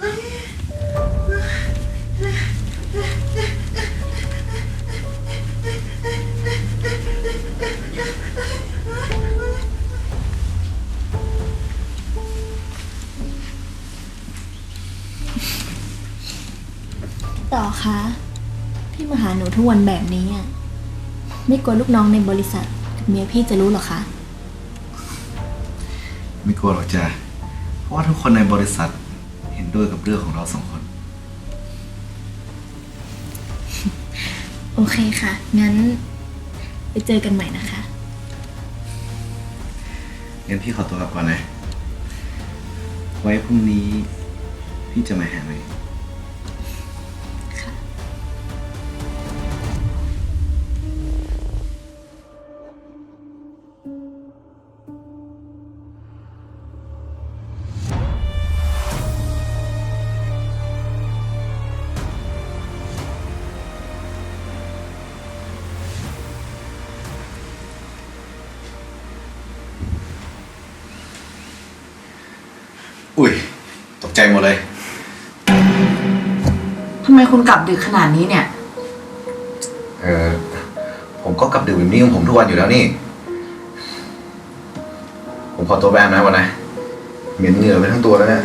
ต่อคะพี่มาหาหนูทุกวันแบบนี้อะไม่กลัวลูกน้องในบริษัทกับเมียพี่จะรู้หรอคะ ไม่กลัวหรอกจ้ะเพราะว่าทุกคนในบริษัท ด้วยกับเรื่องของเราสองคน โอเคค่ะ งั้น ไปเจอกันใหม่นะคะ งั้นพี่ขอตัวกลับก่อนนะ ไว้พรุ่งนี้พี่จะมาหาใหม่ อุ้ย ตกใจหมดเลย ทำไมคุณกลับดึกขนาดนี้เนี่ย เออผมก็กลับดึกแบบนี้ของผมทุกวันอยู่แล้วนี่ ผมขอตัวแบนนะวันนะ เหม็นเหงื่อไปทั้งตัวแล้วเนี่ย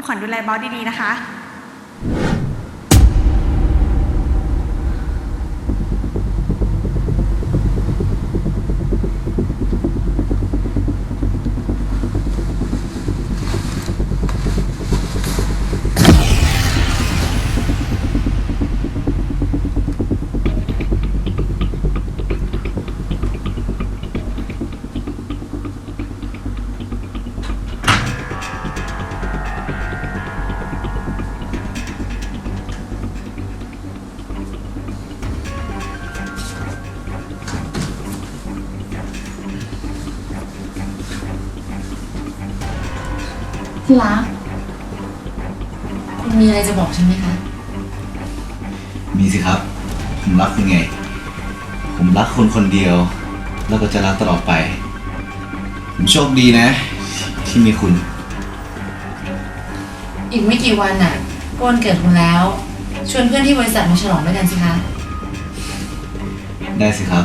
คุณขวัญดูแลบอสดีๆนะคะ ที่รักคุณมีอะไรจะบอกฉันไหมคะ มีสิครับ ผมรักคุณไง ผมรักคุณคนเดียว แล้วก็จะรักตลอดไป ผมโชคดีนะ ที่มีคุณ อีกไม่กี่วันน่ะก็วันเกิดคุณแล้ว ชวนเพื่อนที่บริษัทมาฉลองด้วยกันสิคะ ได้สิครับ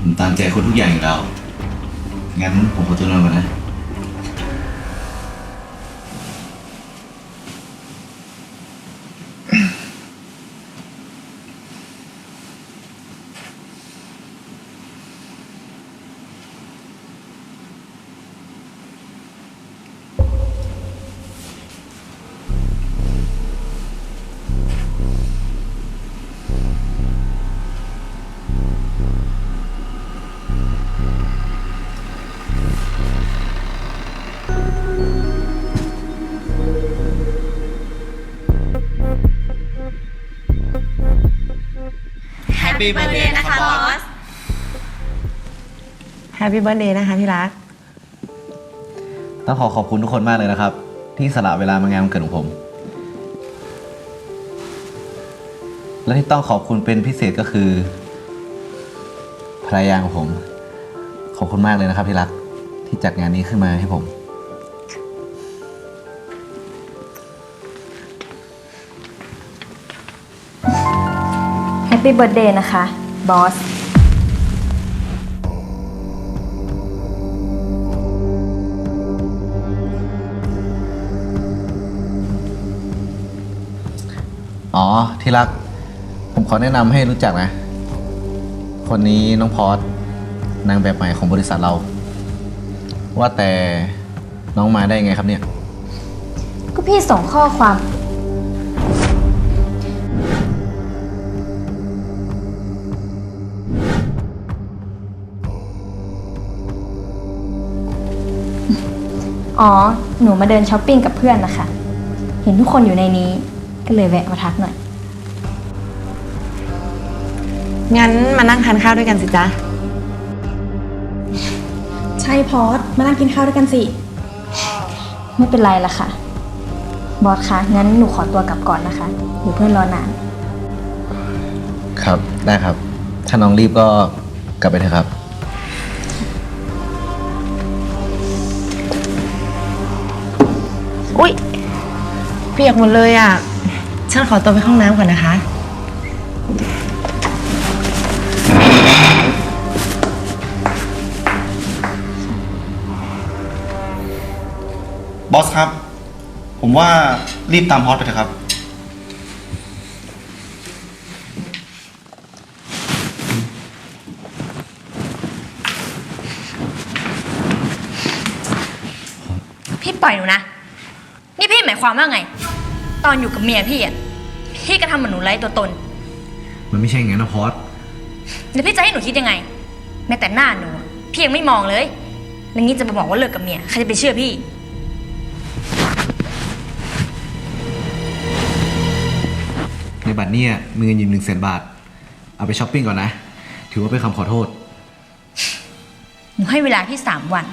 ผมตามใจคนทุกอย่างอยู่แล้ว งั้นผมขอตัวนอนก่อนนะ Happy Birthday นะคะบอส แฮปปี้เบิร์ดเดย์นะคะที่รัก ต้องขอขอบคุณทุกคนมากเลยนะครับ ที่สละเวลามางานวันเกิดของผม และที่ต้องขอบคุณเป็นพิเศษก็คือภรรยาของผม ขอบคุณมากเลยนะครับที่รักที่จัดงานนี้ขึ้นมาให้ผม แฮปปี้เบิร์ดเดย์นะคะ บอส อ๋อ ที่รัก ผมขอแนะนำให้รู้จักนะ คนนี้น้องพอสนางแบบใหม่ของบริษัทเรา ว่าแต่น้องมาได้ไงครับเนี่ย ก็พี่ส่งข้อความ อ๋อ หนูมาเดินช้อปปิ้งกับเพื่อนนะคะ เห็นทุกคนอยู่ในนี้ ก็เลยแวะมาทักหน่อย งั้นมานั่งทานข้าวด้วยกันสิจ๊ะ ใช่พอสมานั่งกินข้าวด้วยกันสิ ไม่เป็นไรละค่ะ บอสคะงั้นหนูขอตัวกลับก่อนนะคะเดี๋ยวเพื่อนรอนาน ครับ ได้ครับ ถ้าน้องรีบก็กลับไปเถอะครับ อุ๊ย เปียกหมดเลยอะ ฉันขอตัวไปห้องน้ำก่อนนะคะ บอสครับ ผมว่ารีบตามฮอตไปเถอะครับ พี่ปล่อยหนูนะนี่พี่ หมายความว่าไง ตอนอยู่กับเมียพี่อะพี่ก็ทำเหมือนหนูไร้ตัวตน มันไม่ใช่อย่างนั้นนะพอดแล้วพี่จะให้หนูคิดยังไง แม้แต่หน้าหนูอะพี่ยังไม่มองเลย แล้วงี้จะมาบอกว่าเลิกกับเมียใครจะไปเชื่อพี่ ในบัตรเนี่ยมีเงินอยู่หนึ่งแสนบาท เอาไปช้อปปิ้งก่อนนะ ถือว่าเป็นคำขอโทษ หนูให้เวลาพี่สามวัน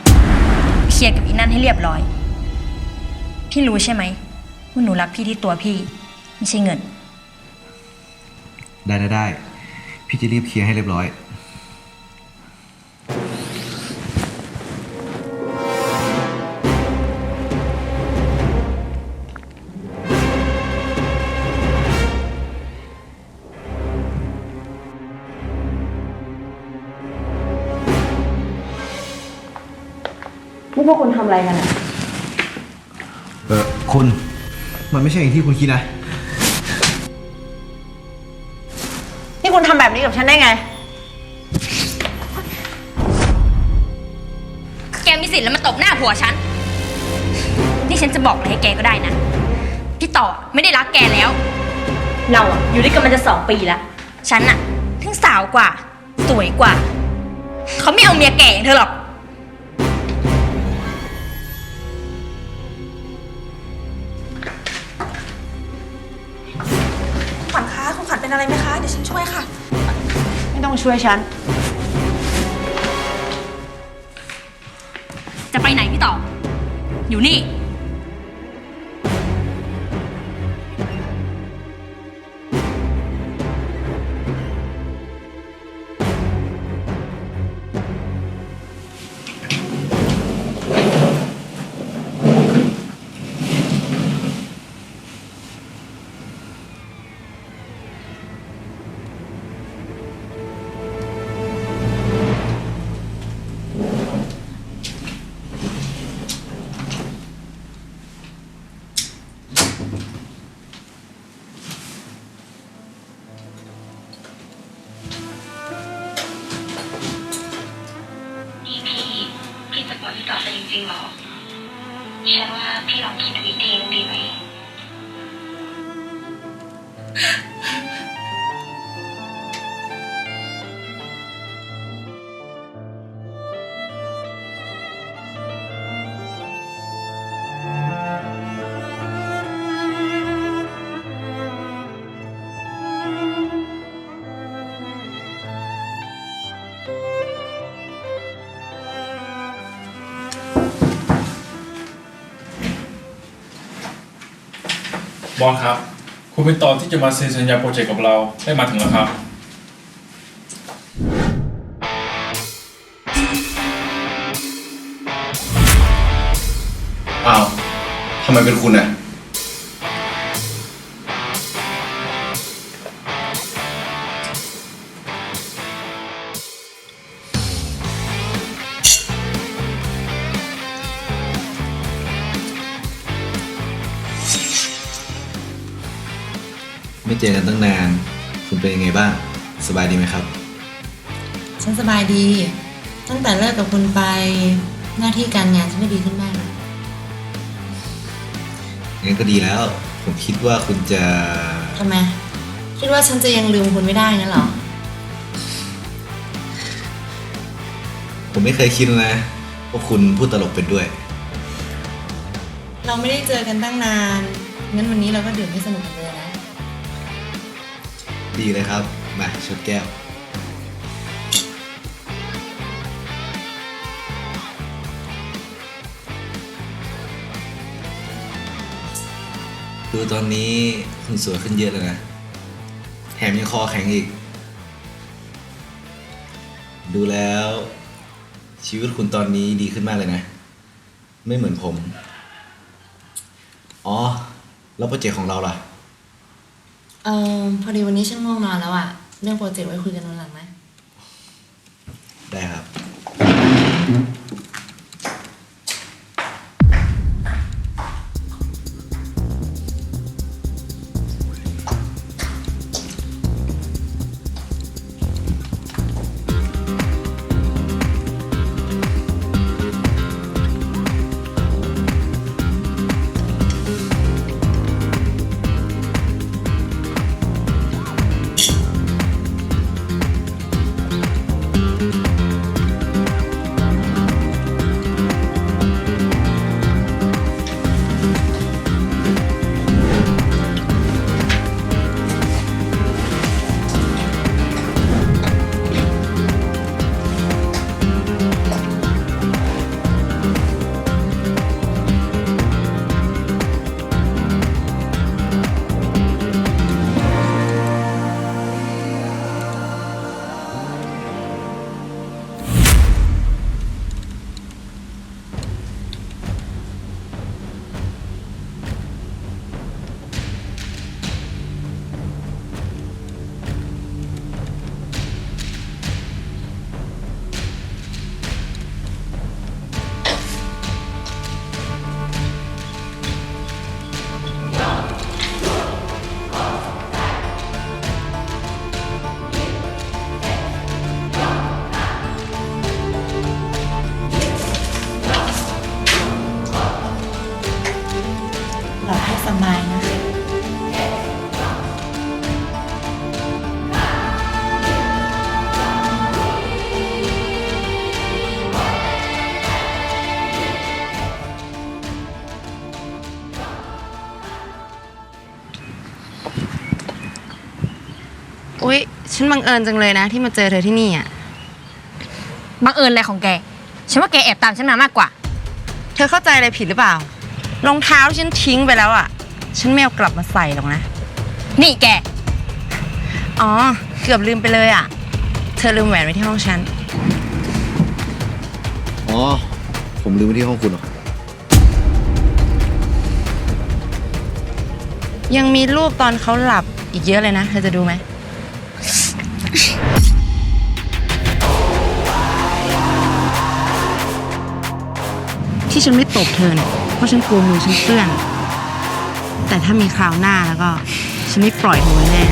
เคลียร์กับอีนั่นให้เรียบร้อย พี่รู้ใช่ไหมว่าหนูรักพี่ที่ตัวพี่ ไม่ใช่เงิน ได้ได้ได้ พี่จะรีบเคลียร์ให้เรียบร้อย นี่พวกคุณทำอะไรกันอะเออ คุณ มันไม่ใช่อย่างที่คุณคิดนะ นี่คุณทำแบบนี้กับฉันได้ไง แกมีสิทธิ์แล้วมาตบหน้าผัวฉัน นี่ฉันจะบอกอะไรให้แกก็ได้นะ พี่ต่อไม่ได้รักแกแล้ว เราอะอยู่ด้วยกันมาจะสองปีแล้ว ฉันอะทั้งสาวกว่า สวยกว่า เขาไม่เอาเมียแก่อย่างเธอหรอก เป็นอะไรไหมคะ เดี๋ยวฉันช่วยค่ะ ไม่ต้องช่วยฉัน จะไปไหนพี่ต่อ อยู่นี่ นี่พี่ พี่จะปล่อยพี่ต่อไปจริงๆหรอฉันว่าพี่ลองคิดดูอีกทีนึงดีไหม บอสครับ คุณเป็นตอนที่จะมาเซ็นสัญญาโปรเจกต์กับเราได้มาถึงแล้วครับ อ้าวทำไมเป็นคุณอะ เจอกันตั้งนาน คุณเป็นยังไงบ้าง สบายดีไหมครับ ฉันสบายดี ตั้งแต่เลิกกับคุณไปหน้าที่การงานฉันก็ดีขึ้นมากนะงั้นก็ดีแล้ว ผมคิดว่าคุณจะทำไม คิดว่าฉันจะยังลืมคุณไม่ได้งั้นเหรอ ผมไม่เคยคิดนะว่าคุณพูดตลกเป็นด้วย เราไม่ได้เจอกันตั้งนาน งั้นวันนี้เราก็ดื่มให้สนุกกันเลยนะ ดีเลยครับ มาชดแก้ว ดูตอนนี้คุณสวยขึ้นเยอะเลยนะแถมยังคอแข็งอีก ดูแล้ว ชีวิตคุณตอนนี้ดีขึ้นมากเลยนะ ไม่เหมือนผม อ๋อ แล้วโปรเจกต์ของเราล่ะ เออพอดีวันนี้ฉันง่วงนอนแล้วอะเรื่องโปรเจกต์ไว้คุยกันวันหลังไหม ได้ครับ ฉันบังเอิญจังเลยนะ ที่มาเจอเธอที่นี่อะ บังเอิญอะไรของแก ฉันว่าแกแอบตามฉันมามากกว่า เธอเข้าใจอะไรผิดหรือเปล่า รองเท้าฉันทิ้งไปแล้วอะ ฉันไม่เอากลับมาใส่หรอกนะ นี่แก อ๋อ เกือบลืมไปเลยอะ เธอลืมแหวนไว้ที่ห้องฉัน อ๋อ ผมลืมไว้ที่ห้องคุณหรอ ยังมีรูปตอนเขาหลับอีกเยอะเลยนะ เธอจะดูไหม ที่ฉันไม่ตบเธอเนี่ยเพราะฉันกลัวมือฉันเปื้อน แต่ถ้ามีคราวหน้าแล้วก็ ฉันไม่ปล่อยเธอไว้แน่